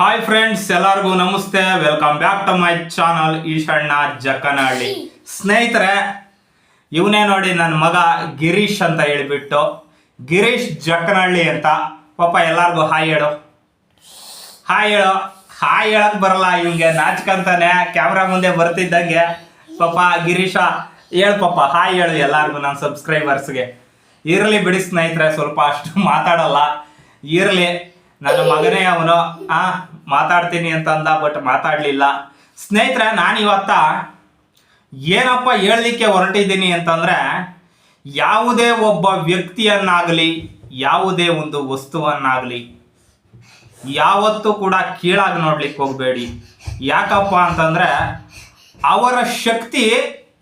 Hi friends ಎಲ್ಲರಿಗೂ ನಮಸ್ತೆ. Welcome back to my channel Eshanna Jakkanahalli ಸ್ನೇಹಿತರೆ ಇವನೇ ನೋಡಿ ನನ್ನ ಮಗ ಗಿರೀಶ್ ಅಂತ ಹೇಳಿಬಿಟ್ಟು ಗಿರೀಶ್ ಜಕ್ಕನಹಳ್ಳಿ ಅಂತ. ಪಾಪ ಎಲ್ಲರಿಗೂ ಹಾಯ್ ಹೇಳು. ಹಾಯ್ ಹೇಳು. ಹಾಯ್ ಹೇಳಕ್ ಬರಲ್ಲ ಇವಂಗೆ ನಾಚ್ಕಂತಾನೆ ಕ್ಯಾಮ್ರಾ ಮುಂದೆ ಬರ್ತಿದ್ದಂಗೆ. ಪಾಪ ಗಿರೀಶ ಹೇಳು ಪಾಪ ಹಾಯ್ ಹೇಳು ಎಲ್ಲರಿಗೂ ನನ್ನ ಸಬ್ಸ್ಕ್ರೈಬರ್ಸ್ಗೆ ಇರಲಿ ಬಿಡಿ ಸ್ನೇಹಿತರೆ ಸ್ವಲ್ಪ ಅಷ್ಟು ಮಾತಾಡಲ್ಲ. ಇರಲಿ. ನನ್ನ ಮಗನೇ ಅವನು. ಆ, ಮಾತಾಡ್ತೀನಿ ಅಂತ ಅಂದ ಬಟ್ ಮಾತಾಡಲಿಲ್ಲ. ಸ್ನೇಹಿತರೆ, ನಾನು ಇವತ್ತ ಏನಪ್ಪ ಹೇಳಲಿಕ್ಕೆ ಹೊರಟಿದ್ದೀನಿ ಅಂತಂದ್ರೆ, ಯಾವುದೇ ಒಬ್ಬ ವ್ಯಕ್ತಿಯನ್ನಾಗಲಿ, ಯಾವುದೇ ಒಂದು ವಸ್ತುವನ್ನಾಗಲಿ, ಯಾವತ್ತೂ ಕೂಡ ಕೀಳಾಗಿ ನೋಡ್ಲಿಕ್ಕೆ ಹೋಗಬೇಡಿ. ಯಾಕಪ್ಪ ಅಂತಂದ್ರೆ, ಅವರ ಶಕ್ತಿ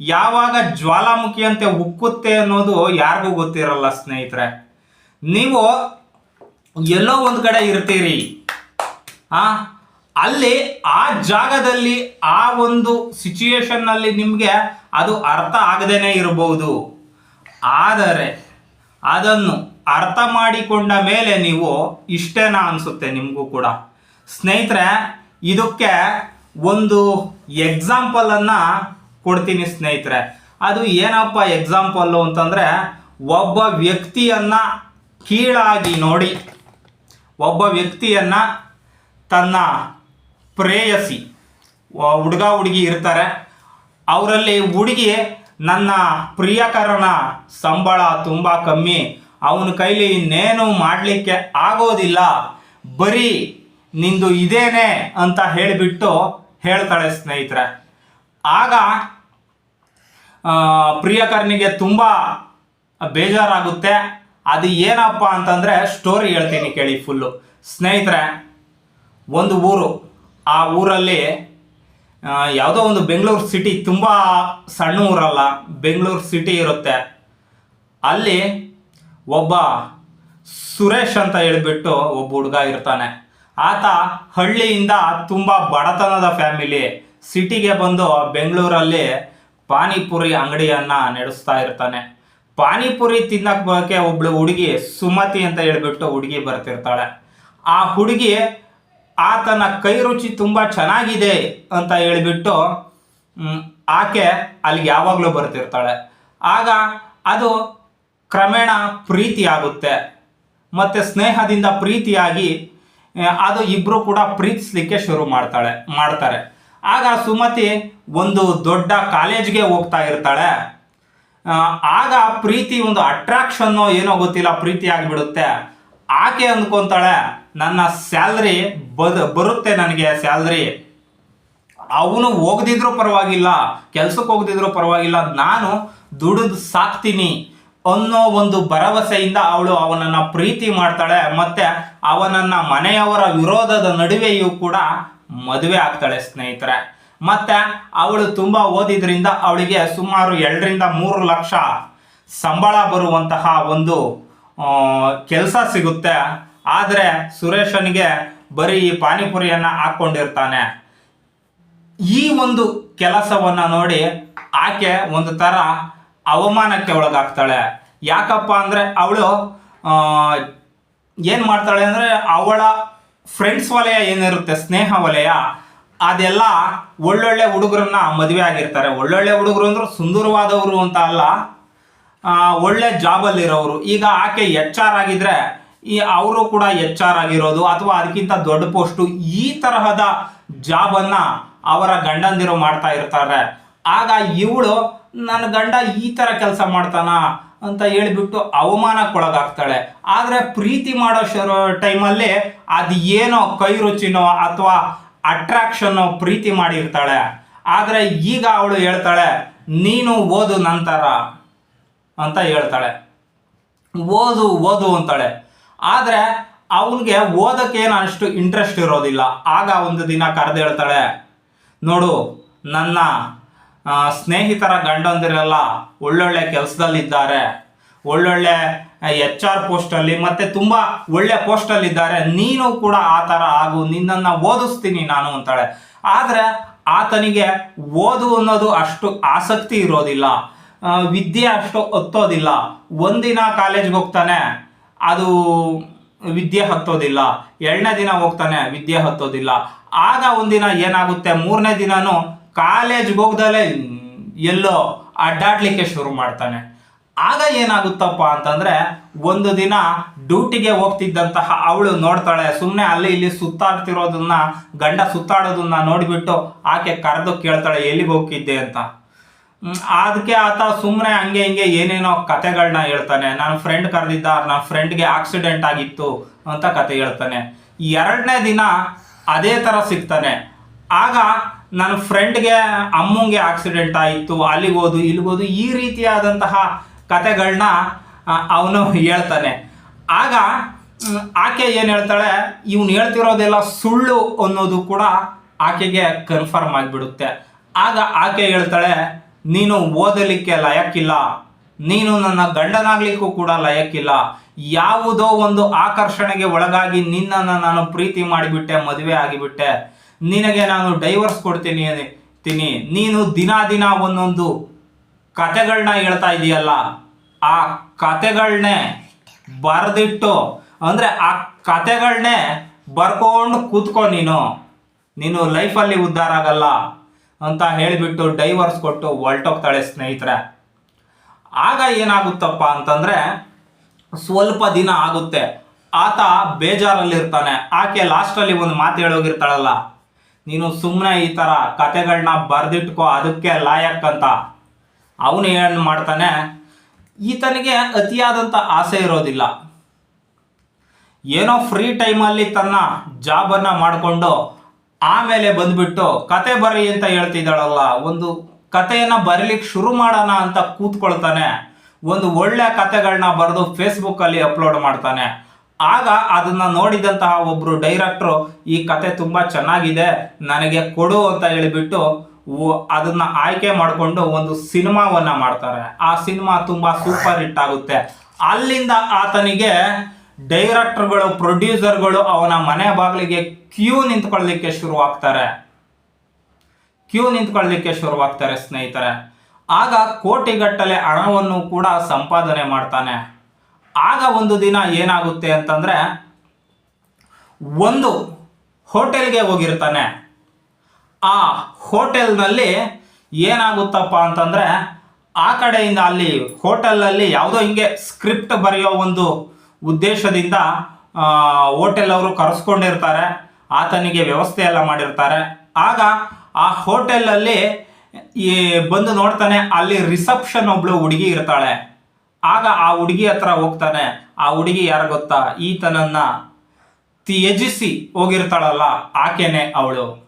ಯಾವಾಗ ಜ್ವಾಲಾಮುಖಿಯಂತೆ ಉಕ್ಕುತ್ತೆ ಅನ್ನೋದು ಯಾರಿಗೂ ಗೊತ್ತಿರಲ್ಲ ಸ್ನೇಹಿತರೆ. ನೀವು ಎಲ್ಲೋ ಒಂದು ಕಡೆ ಇರ್ತೀರಿ. ಆ, ಅಲ್ಲಿ ಆ ಜಾಗದಲ್ಲಿ ಆ ಒಂದು ಸಿಚುಯೇಷನ್ನಲ್ಲಿ ನಿಮಗೆ ಅದು ಅರ್ಥ ಆಗದೇನೆ ಇರಬಹುದು ಆದರೆ, ಅದನ್ನು ಅರ್ಥ ಮಾಡಿಕೊಂಡ ಮೇಲೆ ನೀವು ಇಷ್ಟೇನ ಅನಿಸುತ್ತೆ ನಿಮಗೂ ಕೂಡ? ಸ್ನೇಹಿತರೆ, ಇದಕ್ಕೆ ಒಂದು ಎಕ್ಸಾಂಪಲನ್ನು ಕೊಡ್ತೀನಿ ಸ್ನೇಹಿತರೆ. ಅದು ಏನಪ್ಪ ಎಕ್ಸಾಂಪಲ್ಲು ಅಂತಂದರೆ, ಒಬ್ಬ ವ್ಯಕ್ತಿಯನ್ನು ಕೀಳಾಗಿ ನೋಡಿ. ಒಬ್ಬ ವ್ಯಕ್ತಿಯನ್ನ ತನ್ನ ಪ್ರೇಯಸಿ ಹುಡುಗ ಹುಡುಗಿ ಇರ್ತಾರೆ. ಅವರಲ್ಲಿ ಹುಡುಗಿ ನನ್ನ ಪ್ರಿಯಕರನ ಸಂಬಳ ತುಂಬ ಕಮ್ಮಿ. ಅವನ ಕೈಲಿ ಇನ್ನೇನು ಮಾಡಲಿಕ್ಕೆ ಆಗೋದಿಲ್ಲ. ಬರೀ ನಿಂದು ಇದೇನೆ ಅಂತ ಹೇಳಿಬಿಟ್ಟು ಹೇಳ್ತಾಳೆ ಸ್ನೇಹಿತರೆ. ಆಗ ಪ್ರಿಯಕರನಿಗೆ ತುಂಬ ಬೇಜಾರಾಗುತ್ತೆ. ಅದು ಏನಪ್ಪ ಅಂತಂದರೆ ಸ್ಟೋರಿ ಹೇಳ್ತೀನಿ ಕೇಳಿ ಫುಲ್ಲು ಸ್ನೇಹಿತರೆ, ಒಂದು ಊರು. ಆ ಊರಲ್ಲಿ ಯಾವುದೋ ಒಂದು ಬೆಂಗಳೂರು ಸಿಟಿ ತುಂಬ ಸಣ್ಣ ಊರಲ್ಲ, ಬೆಂಗಳೂರು ಸಿಟಿ ಇರುತ್ತೆ. ಅಲ್ಲಿ ಒಬ್ಬ ಸುರೇಶ್ ಅಂತ ಹೇಳಿಬಿಟ್ಟು ಒಬ್ಬ ಹುಡುಗ ಇರ್ತಾನೆ. ಆತ ಹಳ್ಳಿಯಿಂದ ತುಂಬ ಬಡತನದ ಫ್ಯಾಮಿಲಿ ಸಿಟಿಗೆ ಬಂದು ಬೆಂಗಳೂರಲ್ಲಿ ಪಾನಿಪುರಿ ಅಂಗಡಿಯನ್ನು ನಡೆಸ್ತಾ ಇರ್ತಾನೆ. ಪಾನಿಪುರಿ ತಿನ್ನಕ್ಕೆ ಬರೋಕ್ಕೆ ಒಬ್ಳು ಹುಡುಗಿ ಸುಮತಿ ಅಂತ ಹೇಳ್ಬಿಟ್ಟು ಹುಡುಗಿ ಬರ್ತಿರ್ತಾಳೆ. ಆ ಹುಡುಗಿ ಆತನ ಕೈ ರುಚಿ ತುಂಬ ಚೆನ್ನಾಗಿದೆ ಅಂತ ಹೇಳಿಬಿಟ್ಟು ಆಕೆ ಅಲ್ಲಿಗೆ ಯಾವಾಗಲೂ ಬರ್ತಿರ್ತಾಳೆ. ಆಗ ಅದು ಕ್ರಮೇಣ ಪ್ರೀತಿ ಆಗುತ್ತೆ ಮತ್ತು ಸ್ನೇಹದಿಂದ ಪ್ರೀತಿಯಾಗಿ ಅದು ಇಬ್ಬರು ಕೂಡ ಪ್ರೀತಿಸ್ಲಿಕ್ಕೆ ಶುರು ಮಾಡ್ತಾಳೆ, ಮಾಡ್ತಾರೆ. ಆಗ ಸುಮತಿ ಒಂದು ದೊಡ್ಡ ಕಾಲೇಜ್ಗೆ ಹೋಗ್ತಾ ಇರ್ತಾಳೆ. ಆಗ ಪ್ರೀತಿ ಒಂದು ಅಟ್ರಾಕ್ಷನ್ನು ಏನೋ ಗೊತ್ತಿಲ್ಲ, ಪ್ರೀತಿ ಆಗಿಬಿಡುತ್ತೆ. ಆಕೆ ಅಂದ್ಕೊಂತಾಳೆ, ನನ್ನ ಸ್ಯಾಲ್ರಿ ಬದ್, ಬರುತ್ತೆ ನನಗೆ ಸ್ಯಾಲ್ರಿ ಅವನು ಹೋಗದಿದ್ರೂ ಪರವಾಗಿಲ್ಲ, ಕೆಲ್ಸಕ್ಕೆ ಹೋಗದಿದ್ರೂ ಪರವಾಗಿಲ್ಲ, ನಾನು ದುಡಿದು ಸಾಕ್ತೀನಿ ಅನ್ನೋ ಒಂದು ಭರವಸೆಯಿಂದ ಅವಳು ಅವನನ್ನ ಪ್ರೀತಿ ಮಾಡ್ತಾಳೆ. ಮತ್ತೆ ಅವನನ್ನ ಮನೆಯವರ ವಿರೋಧದ ನಡುವೆಯೂ ಕೂಡ ಮದುವೆ ಆಗ್ತಾಳೆ, ಸ್ನೇಹಿತರೆ. ಮತ್ತೆ ಅವಳು ತುಂಬಾ ಓದಿದ್ರಿಂದ ಅವಳಿಗೆ ಸುಮಾರು ಎರಡರಿಂದ ಮೂರು ಲಕ್ಷ ಸಂಬಳ ಬರುವಂತಹ ಒಂದು ಕೆಲಸ ಸಿಗುತ್ತೆ. ಆದರೆ ಸುರೇಶನಿಗೆ ಬರೀ ಈ ಪಾನಿಪುರಿಯನ್ನ ಹಾಕ್ಕೊಂಡಿರ್ತಾನೆ ಈ ಒಂದು ಕೆಲಸವನ್ನ ನೋಡಿ ಆಕೆ ಒಂದು ಥರ ಅವಮಾನಕ್ಕೆ ಒಳಗಾಗ್ತಾಳೆ. ಯಾಕಪ್ಪ ಅಂದ್ರೆ ಅವಳು ಏನು ಮಾಡ್ತಾಳೆ ಅಂದ್ರೆ ಅವಳ ಫ್ರೆಂಡ್ಸ್ ವಲಯ ಏನಿರುತ್ತೆ, ಸ್ನೇಹ ವಲಯ ಅದೆಲ್ಲ ಒಳ್ಳೊಳ್ಳೆ ಹುಡುಗರನ್ನ ಮದುವೆ ಆಗಿರ್ತಾರೆ. ಒಳ್ಳೊಳ್ಳೆ ಹುಡುಗರು ಅಂದ್ರೆ ಸುಂದರವಾದವರು ಅಂತ ಅಲ್ಲ ಒಳ್ಳೆ ಜಾಬಲ್ಲಿರೋರು. ಈಗ ಆಕೆ ಎಚ್ ಆರ್ ಆಗಿದ್ರೆ ಈ ಅವರು ಕೂಡ ಎಚ್ ಆರ್ ಆಗಿರೋದು ಅಥವಾ ಅದಕ್ಕಿಂತ ದೊಡ್ಡ ಪೋಸ್ಟು ಈ ತರಹದ ಜಾಬನ್ನ ಅವರ ಗಂಡಂದಿರು ಮಾಡ್ತಾ ಇರ್ತಾರೆ. ಆಗ ಇವಳು, ನನ್ನ ಗಂಡ ಈ ಥರ ಕೆಲಸ ಮಾಡ್ತಾನ? ಅಂತ ಹೇಳಿಬಿಟ್ಟು ಅವಮಾನಕ್ಕೊಳಗಾಗ್ತಾಳೆ. ಆದರೆ ಪ್ರೀತಿ ಮಾಡೋ ಟೈಮಲ್ಲಿ ಅದು ಏನೋ ಕೈ ರುಚಿನೋ ಅಥವಾ ಅಟ್ರಾಕ್ಷನ್ನೋ ಪ್ರೀತಿ ಮಾಡಿರ್ತಾಳೆ ಆದರೆ ಈಗ ಅವಳು ಹೇಳ್ತಾಳೆ, ನೀನು ಓದು ನಂತರ ಅಂತ ಹೇಳ್ತಾಳೆ. ಓದು ಓದು ಅಂತಾಳೆ. ಆದರೆ ಅವನಿಗೆ ಓದೋಕ್ಕೇನು ಅಷ್ಟು ಇಂಟ್ರೆಸ್ಟ್ ಇರೋದಿಲ್ಲ. ಆಗ ಒಂದು ದಿನ ಕರೆದು ಹೇಳ್ತಾಳೆ, ನೋಡು, ನನ್ನ ಸ್ನೇಹಿತರ ಗಂಡಂದಿರೆಲ್ಲ ಒಳ್ಳೊಳ್ಳೆ ಕೆಲಸದಲ್ಲಿದ್ದಾರೆ. ಒಳ್ಳೊಳ್ಳೆ ಎಚ್ ಆರ್ ಪೋಸ್ಟಲ್ಲಿ ಮತ್ತೆ ತುಂಬ ಒಳ್ಳೆ ಪೋಸ್ಟಲ್ಲಿದ್ದಾರೆ ನೀನು ಕೂಡ ಆ ಥರ ಆಗು, ನಿನ್ನನ್ನು ಓದಿಸ್ತೀನಿ ನಾನು ಅಂತಾಳೆ. ಆದರೆ ಆತನಿಗೆ ಓದು ಅನ್ನೋದು ಅಷ್ಟು ಆಸಕ್ತಿ ಇರೋದಿಲ್ಲ. ವಿದ್ಯೆ ಅಷ್ಟು ಹತ್ತೋದಿಲ್ಲ ಒಂದಿನ ಕಾಲೇಜ್ಗೆ ಹೋಗ್ತಾನೆ, ಅದು ವಿದ್ಯೆ ಹತ್ತೋದಿಲ್ಲ. ಎರಡನೇ ದಿನ ಹೋಗ್ತಾನೆ, ವಿದ್ಯೆ ಹತ್ತೋದಿಲ್ಲ. ಆಗ ಒಂದಿನ ಏನಾಗುತ್ತೆ? ಮೂರನೇ ದಿನನೂ ಕಾಲೇಜ್ಗೆ ಹೋಗ್ದಲೇ ಎಲ್ಲೋ ಅಡ್ಡಾಡ್ಲಿಕ್ಕೆ ಶುರು ಮಾಡ್ತಾನೆ. ಆಗ ಏನಾಗುತ್ತಪ್ಪ ಅಂತಂದ್ರೆ ಒಂದು ದಿನ ಡ್ಯೂಟಿಗೆ ಹೋಗ್ತಿದ್ದಂತಹ ಅವಳು ನೋಡ್ತಾಳೆ ಸುಮ್ಮನೆ ಅಲ್ಲಿ ಇಲ್ಲಿ ಸುತ್ತಾಡ್ತಿರೋದನ್ನ, ಗಂಡ ಸುತ್ತಾಡೋದನ್ನ ನೋಡಿಬಿಟ್ಟು ಆಕೆ ಕರೆದು ಕೇಳ್ತಾಳೆ, ಎಲ್ಲಿಗೆ ಹೋಗ್ತಿದ್ದೆ ಅಂತ? ಅದಕ್ಕೆ ಆತ ಸುಮ್ಮನೆ ಹಂಗೆ ಹಿಂಗೆ ಏನೇನೋ ಕತೆಗಳನ್ನ ಹೇಳ್ತಾನೆ ನನ್ನ ಫ್ರೆಂಡ್ ಕರೆದಿದ್ದ ನನ್ನ ಫ್ರೆಂಡ್ಗೆ ಆಕ್ಸಿಡೆಂಟ್ ಆಗಿತ್ತು ಅಂತ ಕತೆ ಹೇಳ್ತಾನೆ. ಎರಡನೇ ದಿನ ಅದೇ ಥರ ಸಿಗ್ತಾನೆ. ಆಗ ನನ್ನ ಫ್ರೆಂಡ್ಗೆ ಅಮ್ಮಂಗೆ ಆಕ್ಸಿಡೆಂಟ್ ಆಯಿತು ಅಲ್ಲಿಗೋದು ಇಲ್ಲಿಗೋದು ಇಲ್ಲಿಗೆ ಈ ರೀತಿಯಾದಂತಹ ಕತೆಗಳನ್ನ ಅವನು ಹೇಳ್ತಾನೆ. ಆಗ ಆಕೆ ಏನು ಹೇಳ್ತಾಳೆ, ಇವನು ಹೇಳ್ತಿರೋದೆಲ್ಲ ಸುಳ್ಳು ಅನ್ನೋದು ಕೂಡ ಆಕೆಗೆ ಕನ್ಫರ್ಮ್ ಆಗಿಬಿಡುತ್ತೆ. ಆಗ ಆಕೆ ಹೇಳ್ತಾಳೆ, ನೀನು ಓದಲಿಕ್ಕೆ ಲಯಕ್ಕಿಲ್ಲ. ನೀನು ನನ್ನ ಗಂಡನಾಗ್ಲಿಕ್ಕೂ ಕೂಡ ಲಯಕ್ಕಿಲ್ಲ. ಯಾವುದೋ ಒಂದು ಆಕರ್ಷಣೆಗೆ ಒಳಗಾಗಿ ನಿನ್ನನ್ನು ನಾನು ಪ್ರೀತಿ ಮಾಡಿಬಿಟ್ಟೆ, ಮದುವೆ ಆಗಿಬಿಟ್ಟೆ. ನಿನಗೆ ನಾನು ಡೈವರ್ಸ್ ಕೊಡ್ತೀನಿ, ತೀನಿ. ನೀನು ದಿನ ದಿನ ಒಂದೊಂದು ಕತೆಗಳನ್ನ ಹೇಳ್ತಾ ಇದೆಯಲ್ಲ, ಆ ಕತೆಗಳನ್ನೇ ಬರೆದಿಟ್ಟು, ಅಂದರೆ ಆ ಕತೆಗಳನ್ನೇ ಬರ್ಕೊಂಡು ಕೂತ್ಕೊ ನೀನು. ನೀನು ಲೈಫಲ್ಲಿ ಉದ್ಧಾರ ಆಗಲ್ಲ ಅಂತ ಹೇಳಿಬಿಟ್ಟು ಡೈವರ್ಸ್ ಕೊಟ್ಟು ಹೊಲ್ಟೋಗ್ತಾಳೆ ಸ್ನೇಹಿತರೆ. ಆಗ ಏನಾಗುತ್ತಪ್ಪ ಅಂತಂದರೆ ಸ್ವಲ್ಪ ದಿನ ಆಗುತ್ತೆ. ಆತ ಬೇಜಾರಲ್ಲಿರ್ತಾನೆ. ಆಕೆ ಲಾಸ್ಟಲ್ಲಿ ಒಂದು ಮಾತು ಹೇಳೋಗಿರ್ತಾಳಲ್ಲ, ನೀನು ಸುಮ್ಮನೆ ಈ ಥರ ಕತೆಗಳನ್ನ ಬರೆದಿಟ್ಕೋ, ಅದಕ್ಕೆ ಲಾಯಕ್ ಅಂತ ಅವನು ಏನು ಮಾಡ್ತಾನೆ? ಈತನಿಗೆ ಅತಿಯಾದಂಥ ಆಸೆ ಇರೋದಿಲ್ಲ. ಏನೋ ಫ್ರೀ ಟೈಮಲ್ಲಿ ತನ್ನ ಜಾಬನ್ನು ಮಾಡಿಕೊಂಡು ಆಮೇಲೆ ಬಂದುಬಿಟ್ಟು ಕತೆ ಬರಿ ಅಂತ ಹೇಳ್ತಿದ್ದಾಳಲ್ಲ, ಒಂದು ಕತೆಯನ್ನು ಬರೀಲಿಕ್ಕೆ ಶುರು ಮಾಡೋಣ ಅಂತ ಕೂತ್ಕೊಳ್ತಾನೆ. ಒಂದು ಒಳ್ಳೆ ಕತೆಗಳನ್ನ ಬರೆದು ಫೇಸ್ಬುಕ್ಕಲ್ಲಿ ಅಪ್ಲೋಡ್ ಮಾಡ್ತಾನೆ. ಆಗ ಅದನ್ನು ನೋಡಿದಂತಹ ಒಬ್ಬರು ಡೈರೆಕ್ಟ್ರು ಈ ಕತೆ ತುಂಬ ಚೆನ್ನಾಗಿದೆ, ನನಗೆ ಕೊಡು ಅಂತ ಹೇಳಿಬಿಟ್ಟು ಅದನ್ನ ಆಯ್ಕೆ ಮಾಡಿಕೊಂಡು ಒಂದು ಸಿನಿಮಾವನ್ನ ಮಾಡ್ತಾರೆ. ಆ ಸಿನಿಮಾ ತುಂಬಾ ಸೂಪರ್ ಹಿಟ್ ಆಗುತ್ತೆ. ಅಲ್ಲಿಂದ ಆತನಿಗೆ ಡೈರೆಕ್ಟರ್ಗಳು, ಪ್ರೊಡ್ಯೂಸರ್ಗಳು ಅವನ ಮನೆ ಬಾಗಿಲಿಗೆ ಕ್ಯೂ ನಿಂತ್ಕೊಳ್ಳಿಕ್ಕೆ ಶುರುವಾಗ್ತಾರೆ. ಕ್ಯೂ ನಿಂತ್ಕೊಳ್ಳಿಕ್ಕೆ ಶುರುವಾಗ್ತಾರೆ ಸ್ನೇಹಿತರೆ. ಆಗ ಕೋಟಿಗಟ್ಟಲೆ ಹಣವನ್ನು ಕೂಡ ಸಂಪಾದನೆ ಮಾಡ್ತಾನೆ. ಆಗ ಒಂದು ದಿನ ಏನಾಗುತ್ತೆ ಅಂತಂದ್ರೆ ಒಂದು ಹೋಟೆಲ್ಗೆ ಹೋಗಿರ್ತಾನೆ. ಆ ಹೋಟೆಲ್ನಲ್ಲಿ ಏನಾಗುತ್ತಪ್ಪ ಅಂತಂದ್ರೆ, ಆ ಕಡೆಯಿಂದ ಅಲ್ಲಿ ಹೋಟೆಲಲ್ಲಿ ಯಾವುದೋ ಹಿಂಗೆ ಸ್ಕ್ರಿಪ್ಟ್ ಬರೆಯೋ ಒಂದು ಉದ್ದೇಶದಿಂದ ಹೋಟೆಲ್ ಅವರು ಕರೆಸ್ಕೊಂಡಿರ್ತಾರೆ, ಆತನಿಗೆ ವ್ಯವಸ್ಥೆ ಎಲ್ಲ ಮಾಡಿರ್ತಾರೆ. ಆಗ ಆ ಹೋಟೆಲಲ್ಲಿ ಈ ಬಂದು ನೋಡ್ತಾನೆ, ಅಲ್ಲಿ ರಿಸೆಪ್ಷನ್ ಒಬ್ಳು ಹುಡುಗಿ ಇರ್ತಾಳೆ. ಆಗ ಆ ಹುಡುಗಿ ಹತ್ರ ಹೋಗ್ತಾನೆ, ಆ ಹುಡುಗಿ ಯಾರು ಗೊತ್ತಾ? ಈತನನ್ನ ತ್ಯಜಿಸಿ ಹೋಗಿರ್ತಾಳಲ್ಲ, ಆಕೆನೆ ಅವಳು.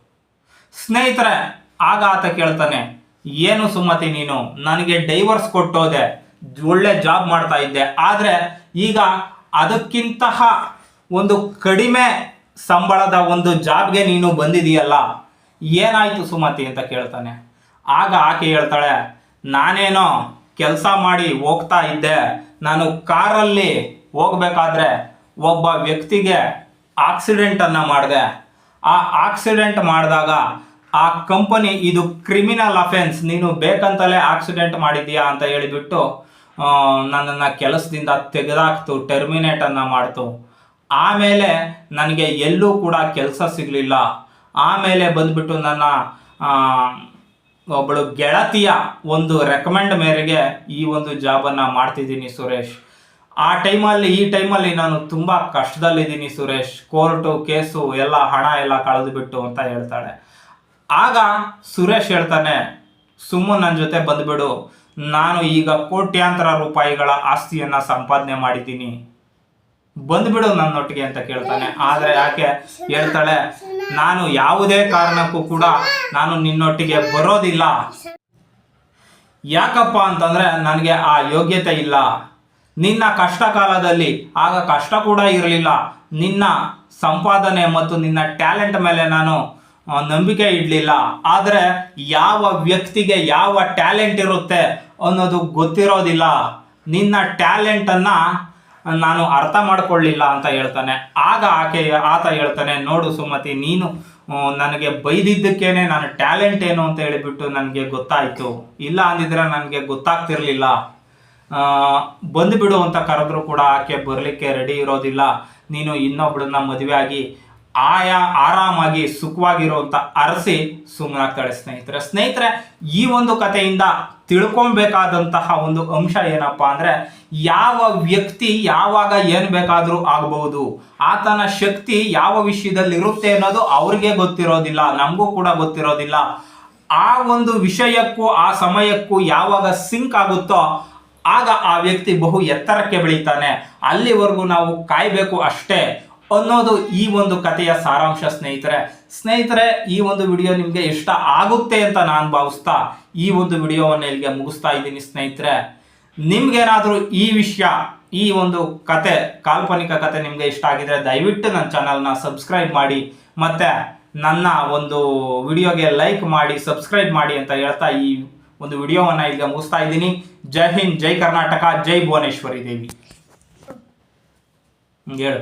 ಸ್ನೇಹಿತರೆ ಆಗ ಆತ ಕೇಳ್ತಾನೆ. ಏನು ಸುಮತಿ ನೀನು? ನನಗೆ ಡೈವರ್ಸ್ ಕೊಟ್ಟೋದೆ. ಒಳ್ಳೆ ಜಾಬ್ ಮಾಡ್ತಾ ಇದ್ದೆ. ಆದರೆ ಈಗ ಅದಕ್ಕಿಂತಹ ಒಂದು ಕಡಿಮೆ ಸಂಬಳದ ಒಂದು ಜಾಬ್ಗೆ ನೀನು ಬಂದಿದೀಯಲ್ಲ ಏನಾಯ್ತು ಸುಮತಿ ಅಂತ ಕೇಳ್ತಾನೆ. ಆಗ ಆಕೆ ಹೇಳ್ತಾಳೆ, ನಾನೇನೋ ಕೆಲಸ ಮಾಡಿ ಹೋಗ್ತಾ ಇದ್ದೆ. ನಾನು ಕಾರಲ್ಲಿ ಹೋಗಬೇಕಾದ್ರೆ ಒಬ್ಬ ವ್ಯಕ್ತಿಗೆ ಆಕ್ಸಿಡೆಂಟನ್ನು ಮಾಡಿದೆ. ಆ ಆಕ್ಸಿಡೆಂಟ್ ಮಾಡಿದಾಗ ಆ ಕಂಪನಿ ಇದು ಕ್ರಿಮಿನಲ್ ಅಫೆನ್ಸ್ ನೀನು ಬೇಕಂತಲೇ ಆಕ್ಸಿಡೆಂಟ್ ಮಾಡಿದ್ಯಾ ಅಂತ ಹೇಳಿಬಿಟ್ಟು ನನ್ನನ್ನು ಕೆಲಸದಿಂದ ತೆಗೆದಾಕ್ತು ಟರ್ಮಿನೇಟನ್ನು ಮಾಡ್ತು. ಆಮೇಲೆ ನನಗೆ ಎಲ್ಲೂ ಕೂಡ ಕೆಲಸ ಸಿಗಲಿಲ್ಲ. ಆಮೇಲೆ ಬಂದುಬಿಟ್ಟು ನನ್ನ ಒಬ್ಬಳು ಗೆಳತಿಯ ಒಂದು ರೆಕಮೆಂಡ್ ಮೇರೆಗೆ ಈ ಒಂದು ಜಾಬನ್ನು ಮಾಡ್ತಿದ್ದೀನಿ ಸುರೇಶ್. ಆ ಟೈಮಲ್ಲಿ, ಈ ಟೈಮಲ್ಲಿ ನಾನು ತುಂಬ ಕಷ್ಟದಲ್ಲಿದ್ದೀನಿ ಸುರೇಶ್. ಕೋರ್ಟು, ಕೇಸು, ಎಲ್ಲ ಹಣ ಎಲ್ಲ ಕಳೆದುಬಿಟ್ಟು ಅಂತ ಹೇಳ್ತಾಳೆ. ಆಗ ಸುರೇಶ್ ಹೇಳ್ತಾನೆ, ಸುಮ್ಮನೆ ನನ್ನ ಜೊತೆ ಬಂದುಬಿಡು. ನಾನು ಈಗ ಕೋಟ್ಯಾಂತರ ರೂಪಾಯಿಗಳ ಆಸ್ತಿಯನ್ನು ಸಂಪಾದನೆ ಮಾಡಿದ್ದೀನಿ. ಬಂದುಬಿಡು ನನ್ನೊಟ್ಟಿಗೆ ಅಂತ ಕೇಳ್ತಾನೆ. ಆದರೆ ಯಾಕೆ ಹೇಳ್ತಾಳೆ, ನಾನು ಯಾವುದೇ ಕಾರಣಕ್ಕೂ ಕೂಡ ನಾನು ನಿನ್ನೊಟ್ಟಿಗೆ ಬರೋದಿಲ್ಲ. ಯಾಕಪ್ಪ ಅಂತಂದರೆ, ನನಗೆ ಆ ಯೋಗ್ಯತೆ ಇಲ್ಲ. ನಿನ್ನ ಕಷ್ಟ ಕಾಲದಲ್ಲಿ ಆಗ ಕಷ್ಟ ಕೂಡ ಇರಲಿಲ್ಲ. ನಿನ್ನ ಸಂಪಾದನೆ ಮತ್ತು ನಿನ್ನ ಟ್ಯಾಲೆಂಟ್ ಮೇಲೆ ನಾನು ನಂಬಿಕೆ ಇಡಲಿಲ್ಲ. ಆದರೆ ಯಾವ ವ್ಯಕ್ತಿಗೆ ಯಾವ ಟ್ಯಾಲೆಂಟ್ ಇರುತ್ತೆ ಅನ್ನೋದು ಗೊತ್ತಿರೋದಿಲ್ಲ. ನಿನ್ನ ಟ್ಯಾಲೆಂಟನ್ನು ನಾನು ಅರ್ಥ ಮಾಡಿಕೊಳ್ಳಿಲ್ಲ ಅಂತ ಹೇಳ್ತಾನೆ. ಆಗ ಆಕೆ, ಆತ ಹೇಳ್ತಾನೆ, ನೋಡು ಸುಮತಿ, ನೀನು ನನಗೆ ಬೈದಿದ್ದಕ್ಕೇನೆ ನನ್ನ ಟ್ಯಾಲೆಂಟ್ ಏನು ಅಂತ ಹೇಳಿಬಿಟ್ಟು ನನಗೆ ಗೊತ್ತಾಯಿತು. ಇಲ್ಲ ಅಂದಿದ್ರೆ ನನಗೆ ಗೊತ್ತಾಗ್ತಿರ್ಲಿಲ್ಲ. ಬಂದ್ಬಿಡು ಅಂತ ಕರೆದ್ರು ಕೂಡ ಆಕೆ ಬರಲಿಕ್ಕೆ ರೆಡಿ ಇರೋದಿಲ್ಲ. ನೀನು ಇನ್ನೊಬ್ಬಳನ್ನ ಮದುವೆ ಆಗಿ ಆಯಾ ಆರಾಮಾಗಿ ಸುಖವಾಗಿರುವಂತ ಅರಸಿ ಸುಮ್ಮನಾಗ್ತಾಳೆ ಸ್ನೇಹಿತರೆ. ಸ್ನೇಹಿತರೆ, ಈ ಒಂದು ಕಥೆಯಿಂದ ತಿಳ್ಕೊಬೇಕಾದಂತಹ ಒಂದು ಅಂಶ ಏನಪ್ಪಾ ಅಂದ್ರೆ, ಯಾವ ವ್ಯಕ್ತಿ ಯಾವಾಗ ಏನ್ ಬೇಕಾದ್ರೂ ಆಗಬಹುದು, ಆತನ ಶಕ್ತಿ ಯಾವ ವಿಷಯದಲ್ಲಿ ಇರುತ್ತೆ ಅನ್ನೋದು ಅವ್ರಿಗೆ ಗೊತ್ತಿರೋದಿಲ್ಲ, ನಮಗೂ ಕೂಡ ಗೊತ್ತಿರೋದಿಲ್ಲ. ಆ ಒಂದು ವಿಷಯಕ್ಕೂ, ಆ ಸಮಯಕ್ಕೂ ಯಾವಾಗ ಸಿಂಕ್ ಆಗುತ್ತೋ ಆಗ ಆ ವ್ಯಕ್ತಿ ಬಹು ಎತ್ತರಕ್ಕೆ ಬೆಳೀತಾನೆ. ಅಲ್ಲಿವರೆಗೂ ನಾವು ಕಾಯಬೇಕು ಅಷ್ಟೇ ಅನ್ನೋದು ಈ ಒಂದು ಕಥೆಯ ಸಾರಾಂಶ ಸ್ನೇಹಿತರೆ. ಸ್ನೇಹಿತರೆ, ಈ ಒಂದು ವಿಡಿಯೋ ನಿಮಗೆ ಇಷ್ಟ ಆಗುತ್ತೆ ಅಂತ ನಾನು ಭಾವಿಸ್ತಾ ಈ ಒಂದು ವಿಡಿಯೋವನ್ನು ಇಲ್ಲಿಗೆ ಮುಗಿಸ್ತಾ ಇದ್ದೀನಿ ಸ್ನೇಹಿತರೆ. ನಿಮ್ಗೇನಾದರೂ ಈ ವಿಷಯ, ಈ ಒಂದು ಕತೆ, ಕಾಲ್ಪನಿಕ ಕತೆ ನಿಮಗೆ ಇಷ್ಟ ಆಗಿದ್ರೆ ದಯವಿಟ್ಟು ನನ್ನ ಚಾನಲ್ನ ಸಬ್ಸ್ಕ್ರೈಬ್ ಮಾಡಿ, ಮತ್ತೆ ನನ್ನ ಒಂದು ವಿಡಿಯೋಗೆ ಲೈಕ್ ಮಾಡಿ, ಸಬ್ಸ್ಕ್ರೈಬ್ ಮಾಡಿ ಅಂತ ಹೇಳ್ತಾ ಈ ಒಂದು ವಿಡಿಯೋವನ್ನು ಈಗ ಮುಗಿಸ್ತಾ ಇದ್ದೀನಿ. ಜೈ ಹಿಂದ್ ಜೈ ಕರ್ನಾಟಕ ಜೈ ಭುವನೇಶ್ವರಿ ದೇವಿ. ಹೇಳು.